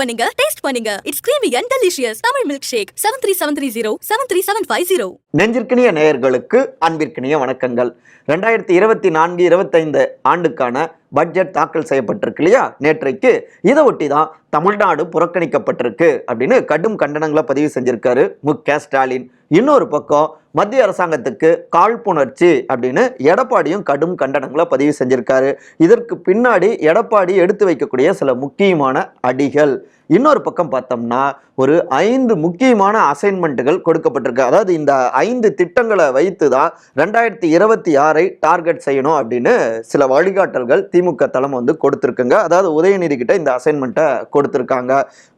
பண்ணுங்க டேஸ்ட் பண்ணுங்க. It's creamy and delicious Tamil milk shake seven three seven three zero seven three seven five zero நெஞ்சிற்கினிய நேயர்களுக்கு அன்பிற்கினிய வணக்கங்கள். ரெண்டாயிரத்தி இருபத்தி நான்கு இருபத்தைந்து ஆண்டுக்கான பட்ஜெட் தாக்கல் செய்யப்பட்டிருக்கு இல்லையா? நேற்றைக்கு இதை ஒட்டி தான் தமிழ்நாடு புறக்கணிக்கப்பட்டிருக்கு அப்படின்னு கடும் கண்டனங்களை பதிவு செஞ்சிருக்காரு மு. க. ஸ்டாலின். இன்னொரு பக்கம் மத்திய அரசாங்கத்துக்கு காழ்ப்புணர்ச்சி அப்படின்னு எடப்பாடியும் கடும் கண்டனங்களை பதிவு செஞ்சிருக்காரு. இதற்கு பின்னாடி எடப்பாடி எடுத்து வைக்கக்கூடிய சில முக்கியமான அடிகள். இன்னொரு பக்கம் பார்த்தோம்னா ஒரு ஐந்து முக்கியமான அசைன்மெண்ட்டுகள் கொடுக்கப்பட்டிருக்கு. அதாவது இந்த ஐந்து திட்டங்களை வைத்து தான் ரெண்டாயிரத்தி இருபத்தி ஆறை டார்கெட் செய்யணும் அப்படின்னு சில வழிகாட்டல்கள் திமுக தலைமை வந்து கொடுத்துருக்குங்க. அதாவது உதயநிதி கிட்ட இந்த அசைன்மெண்ட்டை கொடுத்துருக்காங்க.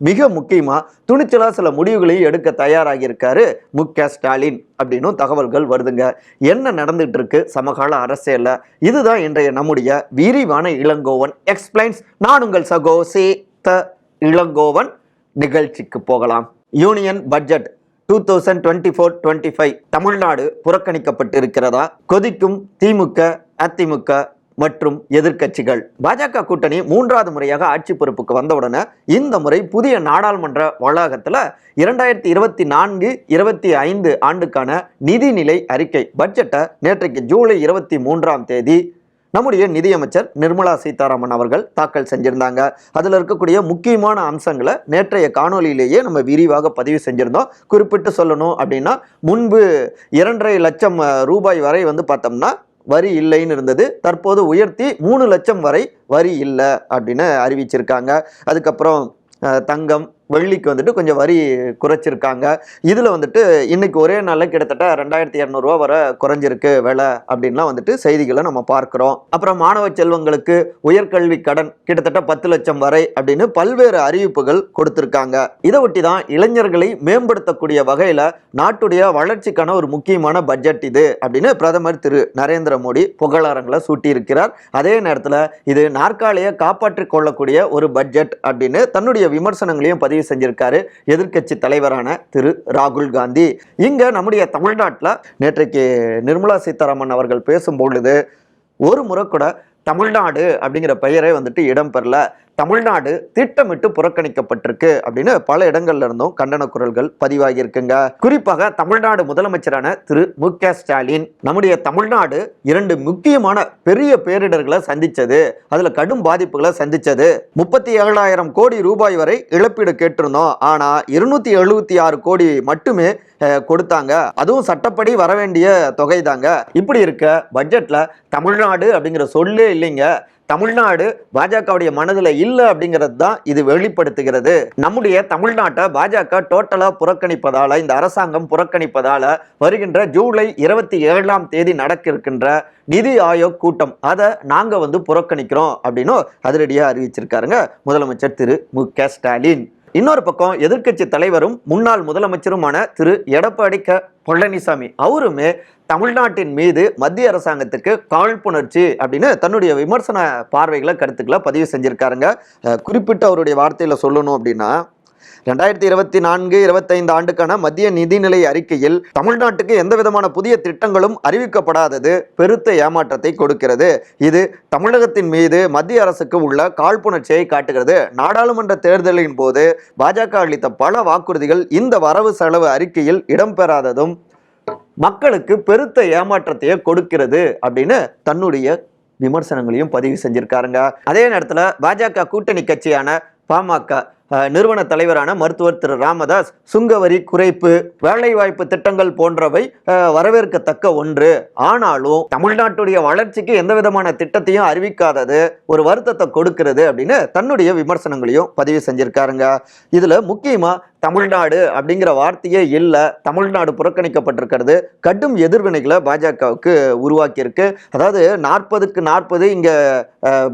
மிக முக்கியமாக துணிச்சலாக சில முடிவுகளையும் எடுக்க தயாராகியிருக்காரு மு க ஸ்டாலின் அப்படின்னும் தகவல்கள் வருதுங்க. என்ன நடந்துட்டு இருக்கு சமகால அரசியல்ல? இதுதான் இன்றைய நம்முடைய விரிவான இளங்கோவன் எக்ஸ்பிளைன்ஸ் நான் உங்கள் சகோ சே த இளங்கோவன் நிகழ்ச்சிக்கு போகலாம். Union budget two thousand twenty four twenty five Tamil Nadu புறக்கணிக்கப்பட்டு இருக்கிறதா கொதிக்கும் திமுக அதிமுக மற்றும் எதிர்க்கட்சிகள். பாஜக கூட்டணி மூன்றாவது முறையாக ஆட்சி பொறுப்புக்கு வந்தவுடனே இந்த முறை புதிய நாடாளுமன்ற வளாகத்தில் இரண்டாயிரத்தி இருபத்தி நான்கு இருபத்தி ஐந்து ஆண்டுக்கான நிதிநிலை அறிக்கை. பட்ஜெட்டை நேற்றைக்கு ஜூலை இருபத்தி மூன்றாம் தேதி நம்முடைய நிதியமைச்சர் நிர்மலா சீதாராமன் அவர்கள் தாக்கல் செஞ்சிருந்தாங்க. அதில் இருக்கக்கூடிய முக்கியமான அம்சங்களை நேற்றைய காணொலியிலேயே நம்ம விரிவாக பதிவு செஞ்சுருந்தோம். குறிப்பிட்டு சொல்லணும் அப்படின்னா முன்பு இரண்டரை லட்சம் ரூபாய் வரை வந்து பார்த்தோம்னா வரி இல்லைன்னு இருந்தது. தற்போது உயர்த்தி மூணு லட்சம் வரை வரி இல்லை அப்படின்னு அறிவிச்சிருக்காங்க. அதுக்கப்புறம் தங்கம் வெள்ளிக்கு வந்துட்டு கொஞ்சம் வரி குறைச்சிருக்காங்க. இதில் வந்துட்டு இன்னைக்கு ஒரே நாளில் கிட்டத்தட்ட ரெண்டாயிரத்தி இரநூறுவா வரை குறைஞ்சிருக்கு விலை அப்படின்லாம் வந்துட்டு செய்திகளை நம்ம பார்க்குறோம். அப்புறம் மாணவ செல்வங்களுக்கு உயர்கல்வி கடன் கிட்டத்தட்ட பத்து லட்சம் வரை அப்படின்னு பல்வேறு அறிவிப்புகள் கொடுத்துருக்காங்க. இதை ஒட்டி தான் இளைஞர்களை மேம்படுத்தக்கூடிய வகையில் நாட்டுடைய வளர்ச்சிக்கான ஒரு முக்கியமான பட்ஜெட் இது அப்படின்னு பிரதமர் திரு நரேந்திர மோடி புகழாரங்களை சூட்டியிருக்கிறார். அதே நேரத்தில் இது நாற்காலியை காப்பாற்றிக் கொள்ளக்கூடிய ஒரு பட்ஜெட் அப்படின்னு தன்னுடைய விமர்சனங்களையும் பதிவு செஞ்சிருக்காரு எதிர்க்கட்சி தலைவரான திரு ராகுல் காந்தி. இங்க நம்முடைய தமிழ்நாட்டில் நேற்றைக்கு நிர்மலா சீதாராமன் அவர்கள் பேசும்பொழுது ஒரு முறை கூட தமிழ்நாடு அப்படிங்கிற பெயரே வந்துட்டு இடம்பெறல தமிழ்நாடு திட்டமிட்டு புறக்கணிக்கப்பட்டிருக்கு அப்படின்னு பல இடங்கள்ல இருந்தும் கண்டன குரல்கள் பதிவாகி இருக்குங்க. குறிப்பாக தமிழ்நாடு முதலமைச்சரான திரு மு க ஸ்டாலின் நம்முடைய தமிழ்நாடு இரண்டு முக்கியமான பெரிய பேரிடர்களை சந்திச்சது. அதுல கடும் பாதிப்புகளை சந்திச்சது. முப்பத்தி ஏழாயிரம் கோடி ரூபாய் வரை இழப்பீடு கேட்டிருந்தோம். ஆனா இருநூத்தி எழுபத்தி ஆறு கோடி மட்டுமே கொடுத்தாங்க. அதுவும் சட்டப்படி வர வேண்டிய தொகை தாங்க இப்படி இருக்க பட்ஜெட்ல தமிழ்நாடு அப்படிங்கிற சொல்லே இல்லைங்க. தமிழ்நாடு பாஜகவுடைய மனதில் இல்லை அப்படிங்கிறது தான் இது வெளிப்படுத்துகிறது. நம்முடைய தமிழ்நாட்டை பாஜக டோட்டலாக புறக்கணிப்பதால் இந்த அரசாங்கம் புறக்கணிப்பதால் வருகின்ற ஜூலை இருபத்தி ஏழாம் தேதி நடக்க இருக்கின்ற நிதி ஆயோக் கூட்டம். அதை நாங்கள் வந்து புறக்கணிக்கிறோம் அப்படின்னு அதிரடியாக அறிவிச்சிருக்காருங்க முதலமைச்சர் திரு மு க ஸ்டாலின். இன்னொரு பக்கம் எதிர்க்கட்சி தலைவரும் முன்னாள் முதலமைச்சருமான திரு எடப்பாடி க பழனிசாமி. அவருமே தமிழ்நாட்டின் மீது மத்திய அரசாங்கத்துக்கு காழ்ப்புணர்ச்சி அப்படின்னு தன்னுடைய விமர்சன பார்வைகளை கருத்துக்களை பதிவு செஞ்சிருக்காருங்க. குறிப்பிட்ட அவருடைய வார்த்தையில சொல்லணும் அப்படின்னா ரெண்டாயிரத்தி இருபத்தி நான்கு இருபத்தைந்து ஆண்டுக்கான மத்திய நிதிநிலை அறிக்கையில் தமிழ்நாட்டுக்கு எந்த விதமான புதிய திட்டங்களும் அறிவிக்கப்படாதது பெருத்த ஏமாற்றத்தை கொடுக்கிறது. இது தமிழகத்தின் மீது மத்திய அரசுக்கு உள்ள காழ்ப்புணர்ச்சியை காட்டுகிறது. நாடாளுமன்ற தேர்தலின் போது பாஜக அளித்த பல வாக்குறுதிகள் இந்த வரவு செலவு அறிக்கையில் இடம்பெறாததும் மக்களுக்கு பெருத்த ஏமாற்றத்தையே கொடுக்கிறது அப்படின்னு தன்னுடைய விமர்சனங்களையும் பதிவு செஞ்சிருக்காருங்க. அதே நேரத்தில் பாஜக கூட்டணி கட்சியான பாமக நிறுவன தலைவரான மருத்துவர் திரு. ராமதாஸ் சுங்கவரி குறைப்பு வேலைவாய்ப்பு திட்டங்கள் போன்றவை வரவேற்கத்தக்க ஒன்று. ஆனாலும் தமிழ்நாட்டுடைய வளர்ச்சிக்கு எந்த விதமான திட்டத்தையும் அறிவிக்காதது ஒரு வருத்தத்தை கொடுக்கிறது அப்படின்னு தன்னுடைய விமர்சனங்களையும் பதிவு செஞ்சிருக்காருங்க. இதுல முக்கியமா தமிழ்நாடு அப்படிங்கிற வார்த்தையே இல்லை. தமிழ்நாடு புறக்கணிக்கப்பட்டிருக்கிறது. கடும் எதிர்வினைகளை பாஜகவுக்கு உருவாக்கியிருக்கு. அதாவது நாற்பதுக்கு நாற்பது இங்கே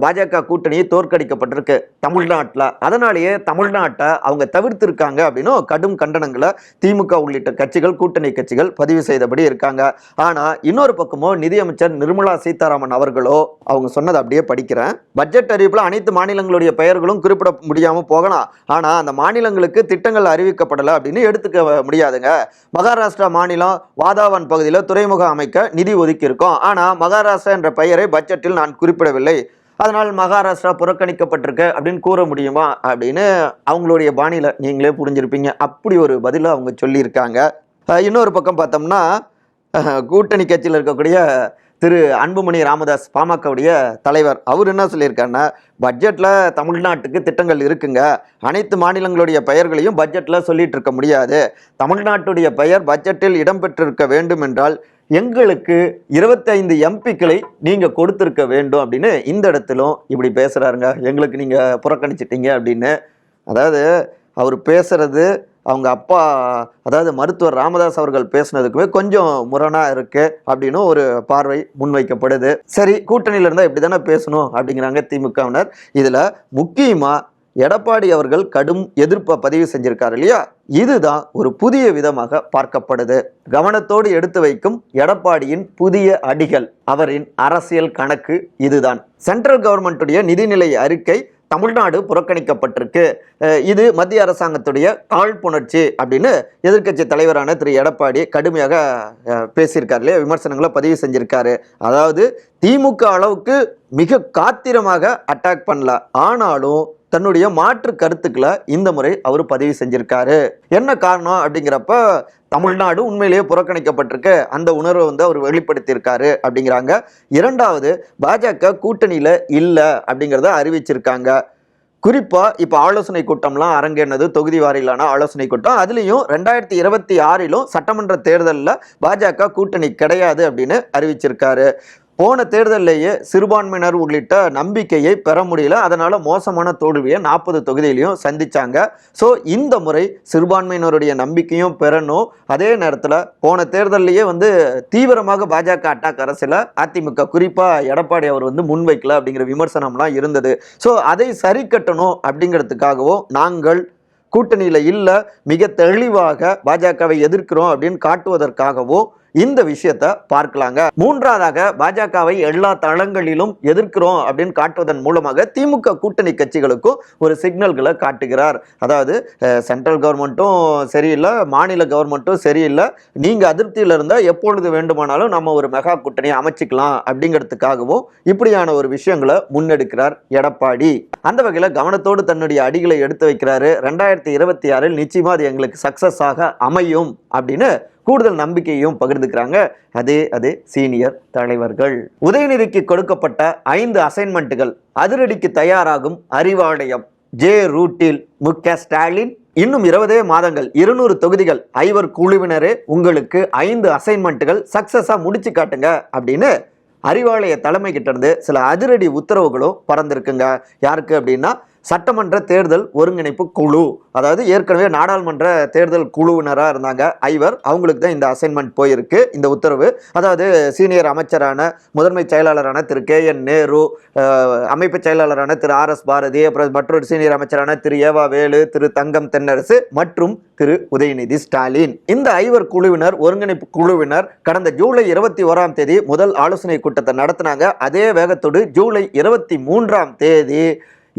பாஜக கூட்டணி தோற்கடிக்கப்பட்டிருக்கு தமிழ்நாட்டில். அதனாலேயே தமிழ்நாட்டை அவங்க தவிர்த்திருக்காங்க அப்படின்னும் கடும் கண்டனங்களை திமுக உள்ளிட்ட கட்சிகள் கூட்டணி கட்சிகள் பதிவு செய்தபடி இருக்காங்க. ஆனால் இன்னொரு பக்கமோ நிதியமைச்சர் நிர்மலா சீதாராமன் அவர்களோ அவங்க சொன்னதை அப்படியே படிக்கிறேன். பட்ஜெட் அறிவிப்பில் அனைத்து மாநிலங்களுடைய பெயர்களும் குறிப்பிட முடியாமல் போகலாம். ஆனால் அந்த மாநிலங்களுக்கு திட்டங்கள் அறிவிக்கப்படலை அப்படின்னு எடுத்துக்க முடியாதுங்க. மகாராஷ்டிரா மாநிலம் வாதாவன் பகுதியில் துறைமுகம் அமைக்க நிதி ஒதுக்கியிருக்கோம். ஆனால் மகாராஷ்டிரா என்ற பெயரை பட்ஜெட்டில் நான் குறிப்பிடவில்லை. அதனால் மகாராஷ்டிரா புறக்கணிக்கப்பட்டிருக்கு அப்படின்னு கூற முடியுமா அப்படின்னு அவங்களுடைய பாணியில் நீங்களே புரிஞ்சிருப்பீங்க. அப்படி ஒரு பதிலை அவங்க சொல்லியிருக்காங்க. இன்னொரு பக்கம் பார்த்தோம்னா கூட்டணி கட்சியில் இருக்கக்கூடிய திரு அன்புமணி ராமதாஸ் பாமகவுடைய தலைவர். அவர் என்ன சொல்லியிருக்காருன்னா பட்ஜெட்டில் தமிழ்நாட்டுக்கு திட்டங்கள் இருக்குங்க. அனைத்து மாநிலங்களுடைய பெயர்களையும் பட்ஜெட்டில் சொல்லிட்டு இருக்க முடியாது. தமிழ்நாட்டுடைய பெயர் பட்ஜெட்டில் இடம்பெற்றிருக்க வேண்டும் என்றால் எங்களுக்கு இருபத்தைந்து எம்பிக்களை நீங்கள் கொடுத்துருக்க வேண்டும் அப்படின்னு இந்த இடத்திலும் இப்படி பேசுகிறாருங்க எங்களுக்கு நீங்கள் புறக்கணிச்சிட்டீங்க அப்படின்னு. அதாவது அவர் பேசுகிறது அவங்க அப்பா அதாவது மருத்துவர் ராமதாஸ் அவர்கள் பேசுனதுக்குமே கொஞ்சம் முரணாக இருக்கு அப்படின்னு ஒரு பார்வை முன்வைக்கப்படுது. சரி கூட்டணியில் இருந்தால் இப்படி தானே பேசணும் அப்படிங்கிறாங்க திமுகவினர். இதில் முக்கியமாக எடப்பாடி அவர்கள் கடும் எதிர்ப்பை பதிவு செஞ்சிருக்காரு இல்லையா? இதுதான் ஒரு புதிய விதமாக பார்க்கப்படுது. கவனத்தோடு எடுத்து வைக்கும் எடப்பாடியின் புதிய அடிகள். அவரின் அரசியல் கணக்கு இதுதான். சென்ட்ரல் கவர்மெண்ட்டுடைய நிதிநிலை அறிக்கை தமிழ்நாடு புறக்கணிக்கப்பட்டிருக்கு. இது மத்திய அரசாங்கத்துடைய காழ்ப்புணர்ச்சி அப்படின்னு எதிர்க்கட்சி தலைவரான திரு. எடப்பாடி கடுமையாக பேசியிருக்காரு இல்லையா? விமர்சனங்களை பதிவு செஞ்சிருக்காரு. அதாவது திமுக அளவுக்கு மிக காத்திரமாக அட்டாக் பண்ணல. ஆனாலும் தன்னுடைய மாற்று கருத்துக்களை இந்த முறை அவர் பதிவு செஞ்சிருக்காரு. என்ன காரணம் அப்படிங்கிறப்ப தமிழ்நாடு உண்மையிலேயே புறக்கணிக்கப்பட்டிருக்கு. அந்த உணர்வை வந்து அவர் வெளிப்படுத்தியிருக்காரு அப்படிங்கிறாங்க. இரண்டாவது பாஜக கூட்டணியில் இல்லை அப்படிங்கிறத அறிவிச்சிருக்காங்க. குறிப்பாக இப்போ ஆலோசனை கூட்டம்லாம் அரங்கேனது தொகுதி வாரியிலான ஆலோசனை கூட்டம். அதுலேயும் ரெண்டாயிரத்தி இருபத்தி ஆறிலும் சட்டமன்ற தேர்தலில் பாஜக கூட்டணி கிடையாது அப்படின்னு அறிவிச்சிருக்காரு. போன தேர்தலிலேயே சிறுபான்மையினர் உள்ளிட்ட நம்பிக்கையை பெற முடியல. அதனால் மோசமான தோல்வியை நாற்பது தொகுதியிலையும் சந்தித்தாங்க ஸோ இந்த முறை சிறுபான்மையினருடைய நம்பிக்கையும் பெறணும். அதே நேரத்தில் போன தேர்தலிலேயே வந்து தீவிரமாக பாஜக அட்டாக் அரசில் அதிமுக குறிப்பாக எடப்பாடி அவர் வந்து முன்வைக்கல அப்படிங்கிற விமர்சனம்லாம் இருந்தது. ஸோ அதை சரி கட்டணும் அப்படிங்கிறதுக்காகவும் நாங்கள் கூட்டணியில் இல்லை மிக தெளிவாக பாஜகவை எதிர்க்கிறோம் அப்படின்னு காட்டுவதற்காகவும் இந்த விஷயத்தை பார்க்கலாங்க. மூன்றாவதாக பாஜகவை எல்லா தளங்களிலும் எதிர்க்கிறோம் அப்படின்னு காட்டுவதன் மூலமாக திமுக கூட்டணி கட்சிகளுக்கும் ஒரு சிக்னல்களை காட்டுகிறார். அதாவது சென்ட்ரல் கவர்மெண்ட்டும் சரியில்லை மாநில கவர்மெண்ட்டும் சரியில்லை. நீங்கள் அதிருப்தியில் இருந்தால் எப்பொழுது வேண்டுமானாலும் நம்ம ஒரு மெகா கூட்டணியை அமைச்சிக்கலாம் அப்படிங்கிறதுக்காகவும் இப்படியான ஒரு விஷயங்களை முன்னெடுக்கிறார் எடப்பாடி. அந்த வகையில் கவனத்தோடு தன்னுடைய அடிகளை எடுத்து வைக்கிறாரு. ரெண்டாயிரத்தி இருபத்தி ஆறில் நிச்சயமாக அது எங்களுக்கு சக்ஸஸாக ஆக அமையும் அப்படின்னு கூடுதல் நம்பிக்கையும் பகிர்ந்துக்கிறாங்க. அதே அதே சீனியர் தலைவர்கள். உதயநிதிக்கு கொடுக்கப்பட்ட ஐந்து அசைன்மெண்ட்டுகள் அதிரடிக்கு தயாராகும் அறிவாலயம். ஜே ரூட்டில் மு க ஸ்டாலின். இன்னும் இருபதே மாதங்கள் இருநூறு தொகுதிகள் ஐவர் குழுவினரே உங்களுக்கு ஐந்து அசைன்மெண்ட்டுகள் சக்சஸாக முடிச்சு காட்டுங்க அப்படின்னு அறிவாலய தலைமை கிட்ட இருந்து சில அதிரடி உத்தரவுகளும் பறந்திருக்குங்க. யாருக்கு அப்படின்னா சட்டமன்ற தேர்தல் ஒருங்கிணைப்பு குழு. அதாவது ஏற்கனவே நாடாளுமன்ற தேர்தல் குழுவினராக இருந்தாங்க ஐவர். அவங்களுக்கு தான் இந்த அசைன்மெண்ட் போயிருக்கு இந்த உத்தரவு. அதாவது சீனியர் அமைச்சரான முதன்மை செயலாளரான திரு கே என் நேரு அமைப்பு செயலாளரான திரு ஆர் எஸ் பாரதி அப்புறம் மற்றொரு சீனியர் அமைச்சரான திரு ஏவா வேலு திரு தங்கம் தென்னரசு மற்றும் திரு உதயநிதி ஸ்டாலின். இந்த ஐவர் குழுவினர் ஒருங்கிணைப்பு குழுவினர் கடந்த ஜூலை இருபத்தி ஓராம் தேதி முதல் ஆலோசனை கூட்டத்தை நடத்தினாங்க. அதே வேகத்தோடு ஜூலை இருபத்தி மூன்றாம் தேதி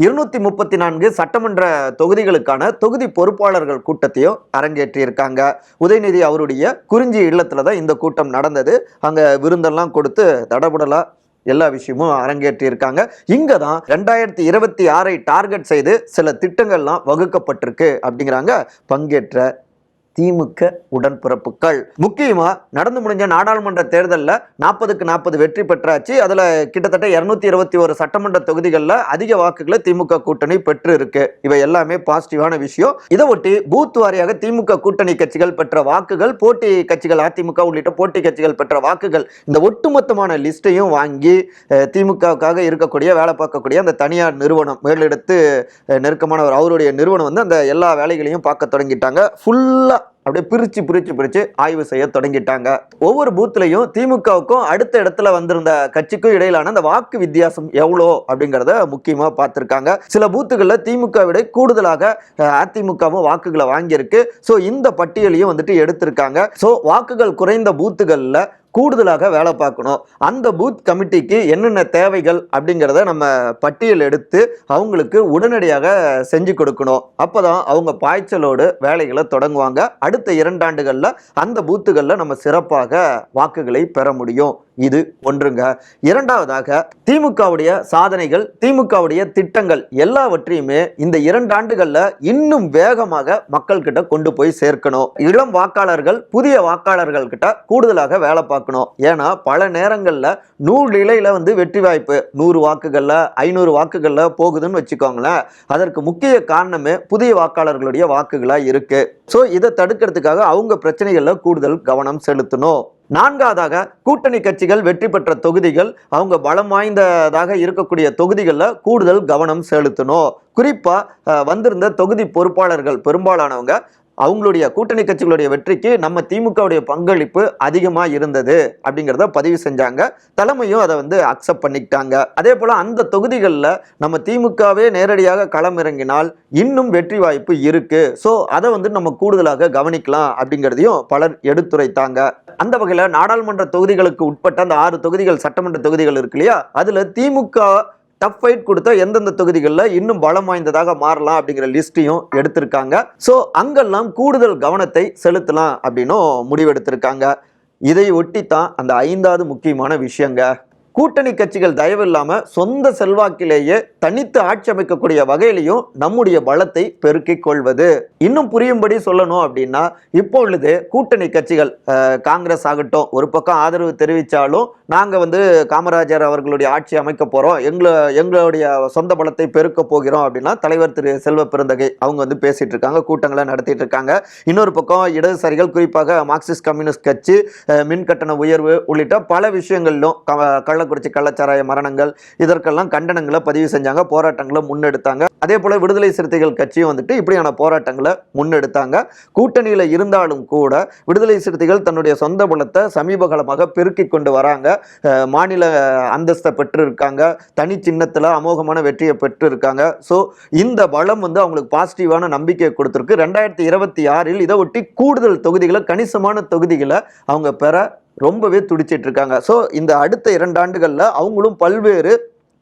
இருநூத்தி முப்பத்தி நான்கு சட்டமன்ற தொகுதிகளுக்கான தொகுதி பொறுப்பாளர்கள் கூட்டத்தையும் அரங்கேற்றியிருக்காங்க. உதயநிதி அவருடைய குறிஞ்சி இல்லத்துல தான் இந்த கூட்டம் நடந்தது. அங்க விருந்தெல்லாம் கொடுத்து தடபுடலா எல்லா விஷயமும் அரங்கேற்றியிருக்காங்க. இங்க தான் ரெண்டாயிரத்தி இருபத்தி ஆறை டார்கெட் செய்து சில திட்டங்கள்லாம் வகுக்கப்பட்டிருக்கு அப்படிங்கிறாங்க பங்கேற்ற திமுக உடன்பிறப்புகள். முக்கியமா நடந்து முடிஞ்ச நாடாளுமன்ற தேர்தலில் நாற்பதுக்கு நாற்பது வெற்றி பெற்றாச்சு. அதுல கிட்டத்தட்ட இருநூத்தி இருபத்தி ஒரு சட்டமன்ற தொகுதிகளில் அதிக வாக்குகளை திமுக கூட்டணி பெற்று இருக்கு இவை எல்லாமே பாசிட்டிவான விஷயம். இதை ஒட்டி பூத் வாரியாக திமுக கூட்டணி கட்சிகள் பெற்ற வாக்குகள் போட்டி கட்சிகள் அதிமுக உள்ளிட்ட போட்டி கட்சிகள் பெற்ற வாக்குகள் இந்த ஒட்டுமொத்தமான லிஸ்ட்டையும் வாங்கி திமுகவுக்காக இருக்கக்கூடிய வேலை பார்க்கக்கூடிய அந்த தனியார் நிறுவனம் மேலெடுத்து நெருக்கமானவர் அவருடைய நிறுவனம் வந்து அந்த எல்லா வேலைகளையும் பார்க்க தொடங்கிட்டாங்க. ஃபுல்லாக அப்படியே பிரிச்சு பிரிச்சு பிரிச்சு ஆய்வு செய்ய தொடங்கிட்டாங்க. ஒவ்வொரு பூத்துலையும் திமுகவுக்கும் அடுத்த இடத்துல வந்திருந்த கட்சிக்கும் இடையிலான அந்த வாக்கு வித்தியாசம் எவ்வளோ அப்படிங்கிறத முக்கியமாக பார்த்துருக்காங்க. சில பூத்துகளில் திமுக விட கூடுதலாக அதிமுகவும் வாக்குகளை வாங்கியிருக்கு. ஸோ இந்த பட்டியலையும் வந்துட்டு எடுத்திருக்காங்க. ஸோ வாக்குகள் குறைந்த பூத்துகளில் கூடுதலாக வேலை பார்க்கணும். அந்த பூத் கமிட்டிக்கு என்னென்ன தேவைகள் அப்படிங்கிறத நம்ம பட்டியல் எடுத்து அவங்களுக்கு உடனடியாக செஞ்சு கொடுக்கணும். அப்போ தான் அவங்க பாய்ச்சலோடு வேலைகளை தொடங்குவாங்க. அடுத்த இரண்டாண்டுகளில் அந்த பூத்துகளில் நம்ம சிறப்பாக வாக்குகளை பெற முடியும். இது ஒன்றுங்க. இரண்டாவதாக திமுகவுடைய சாதனைகள் திமுகவுடைய திட்டங்கள் எல்லாவற்றையுமே இந்த இரண்டு ஆண்டுகள்ல இன்னும் வேகமாக மக்கள் கிட்ட கொண்டு போய் சேர்க்கணும். இளம் வாக்காளர்கள் புதிய வாக்காளர்கள் கிட்ட கூடுதலாக வேலை பார்க்கணும். ஏன்னா பல நேரங்கள்ல நூறு நிலையில வந்து வெற்றி வாய்ப்பு. நூறு வாக்குகள்ல ஐநூறு வாக்குகள்ல போகுதுன்னு வச்சுக்கோங்களேன். அதற்கு முக்கிய காரணமே புதிய வாக்காளர்களுடைய வாக்குகளா இருக்கு. ஸோ இதை தடுக்கிறதுக்காக அவங்க பிரச்சனைகள்ல கூடுதல் கவனம் செலுத்தணும். நான்காவதாக கூட்டணி கட்சிகள் வெற்றி பெற்ற தொகுதிகள் அவங்க பலம் வாய்ந்ததாக இருக்கக்கூடிய தொகுதிகளில் கூடுதல் கவனம் செலுத்தணும். குறிப்பா அஹ், வந்திருந்த தொகுதி பொறுப்பாளர்கள் பெரும்பாலானவங்க அவங்களுடைய கூட்டணி கட்சிகளுடைய வெற்றிக்கு நம்ம திமுகவுடைய பங்களிப்பு அதிகமாக இருந்தது அப்படிங்கிறத பதிவு செஞ்சாங்க. தலைமையும் அதை வந்து அக்செப்ட் பண்ணிக்கிட்டாங்க. அதே போல் அந்த தொகுதிகளில் நம்ம திமுகவே நேரடியாக களமிறங்கினால் இன்னும் வெற்றி வாய்ப்பு இருக்கு. ஸோ அதை வந்து நம்ம கூடுதலாக கவனிக்கலாம் அப்படிங்கிறதையும் பலர் எடுத்துரைத்தாங்க. அந்த வகையில் நாடாளுமன்ற தொகுதிகளுக்கு உட்பட்ட அந்த ஆறு தொகுதிகள் சட்டமன்ற தொகுதிகள் இருக்கு இல்லையா? அதில் திமுக டஃப் ஃபைட் கொடுத்த எந்தெந்த தொகுதிகளில் இன்னும் பலம் வாய்ந்ததாக மாறலாம் அப்படிங்கிற லிஸ்ட்டையும் எடுத்திருக்காங்க. ஸோ அங்கெல்லாம் கூடுதல் கவனத்தை செலுத்தலாம் அப்படின்னும் முடிவெடுத்திருக்காங்க. இதை ஒட்டி தான் அந்த ஐந்தாவது முக்கியமான விஷயங்க. கூட்டணி கட்சிகள் தயவு சொந்த செல்வாக்கிலேயே தனித்து ஆட்சி அமைக்கக்கூடிய வகையிலையும் நம்முடைய பலத்தை பெருக்கிக் கொள்வது. இன்னும் புரியும்படி சொல்லணும் அப்படின்னா இப்பொழுது கூட்டணி கட்சிகள் காங்கிரஸ் ஆகட்டும் ஒரு பக்கம் ஆதரவு தெரிவித்தாலும் நாங்கள் வந்து காமராஜர் அவர்களுடைய ஆட்சி அமைக்க போகிறோம் எங்களை எங்களுடைய சொந்த பலத்தை பெருக்க போகிறோம் அப்படின்னா தலைவர் திரு செல்வ பிறந்தகை அவங்க வந்து பேசிகிட்டு இருக்காங்க கூட்டங்களை நடத்திட்டு இருக்காங்க. இன்னொரு பக்கம் இடதுசாரிகள் குறிப்பாக மார்க்சிஸ்ட் கம்யூனிஸ்ட் கட்சி மின்கட்டண மின் கட்டண உயர்வு உள்ளிட்ட பல விஷயங்களிலும் க- கள்ளக்குறிச்சி கள்ளச்சாராய மரணங்கள் இதற்கெல்லாம் கண்டனங்களை பதிவு செஞ்சாங்க போராட்டங்களை முன்னெடுத்தாங்க. அதே போல விடுதலை சிறுத்தைகள் கட்சியும் வந்துட்டு இப்படியான போராட்டங்களை முன்னெடுத்தாங்க. கூட்டணியில் இருந்தாலும் கூட விடுதலை சிறுத்தைகள் தன்னுடைய சொந்த பலத்தை சமீப காலமாக பெருக்கி கொண்டு வராங்க. மாநில அந்தஸ்தை பெற்று இருக்காங்க தனி சின்னத்தில் அமோகமான வெற்றியை பெற்று இருக்காங்க ஸோ இந்த பலம் வந்து அவங்களுக்கு பாசிட்டிவான நம்பிக்கையை கொடுத்துருக்கு. ரெண்டாயிரத்தி இருபத்தி ஆறில் இதை ஒட்டி கூடுதல் தொகுதிகளை கணிசமான தொகுதிகளை அவங்க பெற ரொம்பவே துடிச்சிட்டு இருக்காங்க ஸோ இந்த அடுத்த இரண்டு ஆண்டுகளில் அவங்களும் பல்வேறு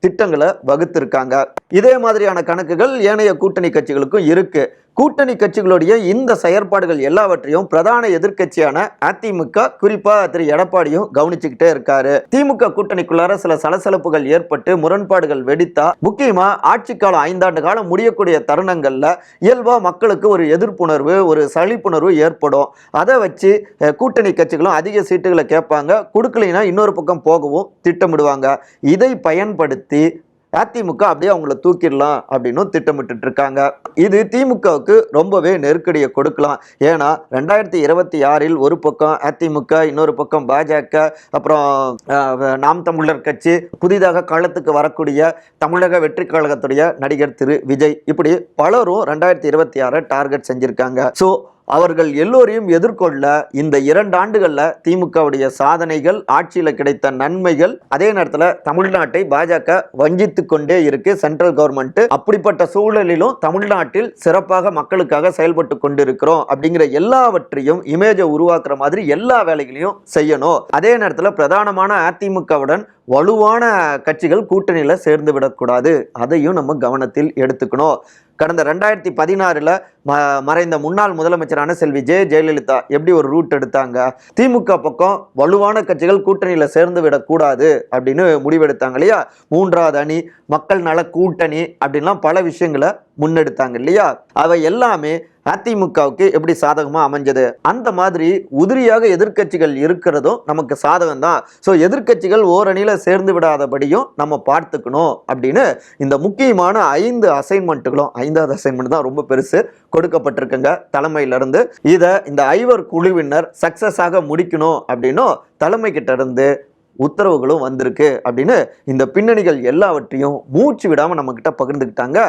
திட்டங்களை வகுத்திருக்காங்க. இதே மாதிரியான கணக்குகள் ஏனைய கூட்டணி கட்சிகளுக்கும் இருக்குது கூட்டணி கட்சிகளுடைய இந்த செயற்பாடுகள் எல்லாவற்றையும் பிரதான எதிர்க்கட்சியான அதிமுக குறிப்பா திரு எடப்பாடியும் கவனிச்சுக்கிட்டே இருக்காரு. திமுக கூட்டணிக்குள்ளார சில சலசலப்புகள் ஏற்பட்டு முரண்பாடுகள் வெடித்தா முக்கியமா ஆட்சி காலம் ஐந்தாண்டு காலம் முடியக்கூடிய தருணங்கள்ல இயல்பா மக்களுக்கு ஒரு எதிர்ப்புணர்வு ஒரு சளிப்புணர்வு ஏற்படும். அதை வச்சு கூட்டணி கட்சிகளும் அதிக சீட்டுகளை கேட்பாங்க. கொடுக்கலைன்னா இன்னொரு பக்கம் போகவும் திட்டமிடுவாங்க. இதை பயன்படுத்தி அதிமுக அப்படியே அவங்கள தூக்கிடலாம் அப்படின்னு திட்டமிட்டு இருக்காங்க இது திமுகவுக்கு ரொம்பவே நெருக்கடியை கொடுக்கலாம். ஏன்னா ரெண்டாயிரத்தி இருபத்தி ஆறில் ஒரு பக்கம் அதிமுக இன்னொரு பக்கம் பாஜக அப்புறம் நாம் தமிழர் கட்சி புதிதாக காலத்துக்கு வரக்கூடிய தமிழக வெற்றி கழகத்துடைய நடிகர் திரு விஜய். இப்படி பலரும் ரெண்டாயிரத்தி இருபத்தி ஆறை டார்கெட் செஞ்சிருக்காங்க. ஸோ அவர்கள் எல்லோரையும் எதிர்கொள்ள இந்த இரண்டு ஆண்டுகளில் திமுகவுடைய சாதனைகள் ஆட்சியில் கிடைத்த நன்மைகள் அதே நேரத்தில் தமிழ்நாட்டை பாஜக வஞ்சித்து கொண்டே இருக்கு. சென்ட்ரல் கவர்மெண்ட் அப்படிப்பட்ட சூழலிலும் தமிழ்நாட்டில் சிறப்பாக மக்களுக்காக செயல்பட்டு கொண்டிருக்கிறோம் அப்படிங்கிற எல்லாவற்றையும் இமேஜை உருவாக்குற மாதிரி எல்லா வேலைகளையும் செய்யணும். அதே நேரத்தில் பிரதானமான அதிமுகவுடன் வலுவான கட்சிகள் கூட்டணியில் சேர்ந்து விடக்கூடாது. அதையும் நம்ம கவனத்தில் எடுத்துக்கணும். கடந்த ரெண்டாயிரத்தி பதினாறில் ம மறைந்த முன்னாள் முதலமைச்சரான செல்வி ஜெ ஜெயலலிதா எப்படி ஒரு ரூட் எடுத்தாங்க? திமுக பக்கம் வலுவான கட்சிகள் கூட்டணியில சேர்ந்து விடக்கூடாது அப்படின்னு முடிவெடுத்தாங்க இல்லையா? மூன்றாவது அணி மக்கள் நல கூட்டணி அப்படின்லாம் பல விஷயங்களை முன்னெடுத்தாங்க இல்லையா? அவை எல்லாமே அதிமுகவுக்கு எப்படி சாதகமா அமைஞ்சது? அந்த மாதிரி உதிரியாக எதிர்க்கட்சிகள் இருக்கிறதும் நமக்கு சாதகம் தான் ஸோ எதிர்க்கட்சிகள் ஓரணியில சேர்ந்து விடாதபடியும் நம்ம பார்த்துக்கணும் அப்படின்னு இந்த முக்கியமான ஐந்து அசைன்மெண்ட்டுகளும் ஐந்தாவது அசைன்மெண்ட் தான் ரொம்ப பெருசு கொடுக்கப்பட்டிருக்குங்க. தலைமையிலிருந்து இதை இந்த ஐவர் குழுவினர் சக்சஸாக முடிக்கணும் அப்படின்னும் தலைமை கிட்ட இருந்து உத்தரவுகளும் வந்திருக்கு அப்படின்னு இந்த பின்னணிகள் எல்லாவற்றையும் மூச்சு விடாமல் நம்மக்கிட்ட பகிர்ந்துக்கிட்டாங்க.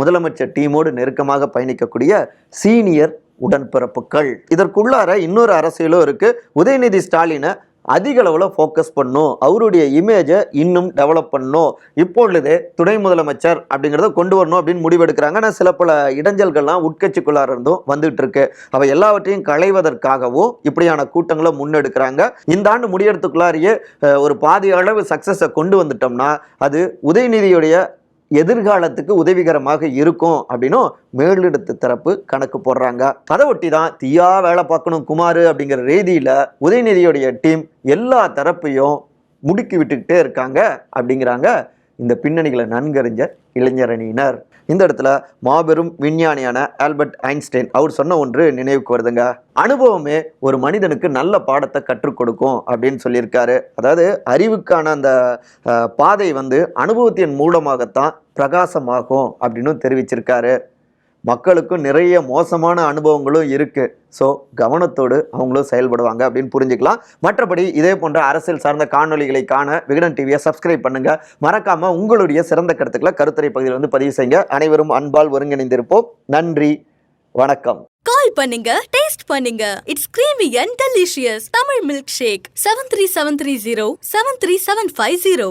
முதலமைச்சர் டீமோடு நெருக்கமாக பயணிக்கக்கூடிய சீனியர் உடன்பிறப்புகள். இதற்குள்ளார இன்னொரு அரசியலும் இருக்கு. உதயநிதி ஸ்டாலினை அதிக அளவில் ஃபோக்கஸ் பண்ணும். அவருடைய இமேஜை இன்னும் டெவலப் பண்ணும். இப்பொழுது துணை முதலமைச்சர் அப்படிங்கிறத கொண்டு வரணும் அப்படின்னு முடிவெடுக்கிறாங்க. ஆனால் சில பல இடைஞ்சல்கள்லாம் உட்கட்சிக்குள்ளார இருந்தும் வந்துட்டு இருக்கு அவை எல்லாவற்றையும் களைவதற்காகவும் இப்படியான கூட்டங்களை முன்னெடுக்கிறாங்க. இந்த ஆண்டு முடியறதுக்குள்ளாரியே ஒரு பாதி அளவு சக்ஸஸை கொண்டு வந்துட்டோம்னா அது உதயநிதியுடைய எதிர்காலத்துக்கு உதவிகரமாக இருக்கும் அப்படின்னும் மேலிடத்து தரப்பு கணக்கு போடுறாங்க. அதை ஒட்டி தான் தீயா வேலை பார்க்கணும் குமார் அப்படிங்கிற ரீதியில் உதயநிதியுடைய டீம் எல்லா தரப்பையும் முடுக்கி விட்டுக்கிட்டே இருக்காங்க அப்படிங்கிறாங்க இந்த பின்னணிகளை நன்கறிஞ்ச இளைஞரணியினர். இந்த இடத்துல மாபெரும் விஞ்ஞானியான ஆல்பர்ட் ஐன்ஸ்டைன் அவர் சொன்ன ஒன்று நினைவுக்கு வருதுங்க. அனுபவமே ஒரு மனிதனுக்கு நல்ல பாடத்தை கற்றுக் கொடுக்கும் அப்படின்னு சொல்லியிருக்காரு. அதாவது அறிவுக்கான அந்த பாதை வந்து அனுபவத்தின் மூலமாகத்தான் பிரகாசமாகும் அப்படின்னு தெரிவிச்சிருக்காரு. மக்களுக்கும் நிறைய மோசமான அனுபவங்களும் இருக்குது ஸோ கவனத்தோடு அவங்களும் செயல்படுவாங்க அப்படின்னு புரிஞ்சுக்கலாம். மற்றபடி இதே போன்ற அரசியல் சார்ந்த காணொளிகளை காண விகடன் டிவியை சப்ஸ்கிரைப் பண்ணுங்கள் மறக்காமல் உங்களுடைய சிறந்த கருத்துக்களை கருத்துரை பகுதியில் வந்து பதிவு செய்யுங்க. அனைவரும் அன்பால் ஒருங்கிணைந்திருப்போம். நன்றி வணக்கம். கால் பண்ணுங்க டேஸ்ட் பண்ணுங்க. It's creamy and delicious Tamil milk shake seven three seven three zero seven three seven five zero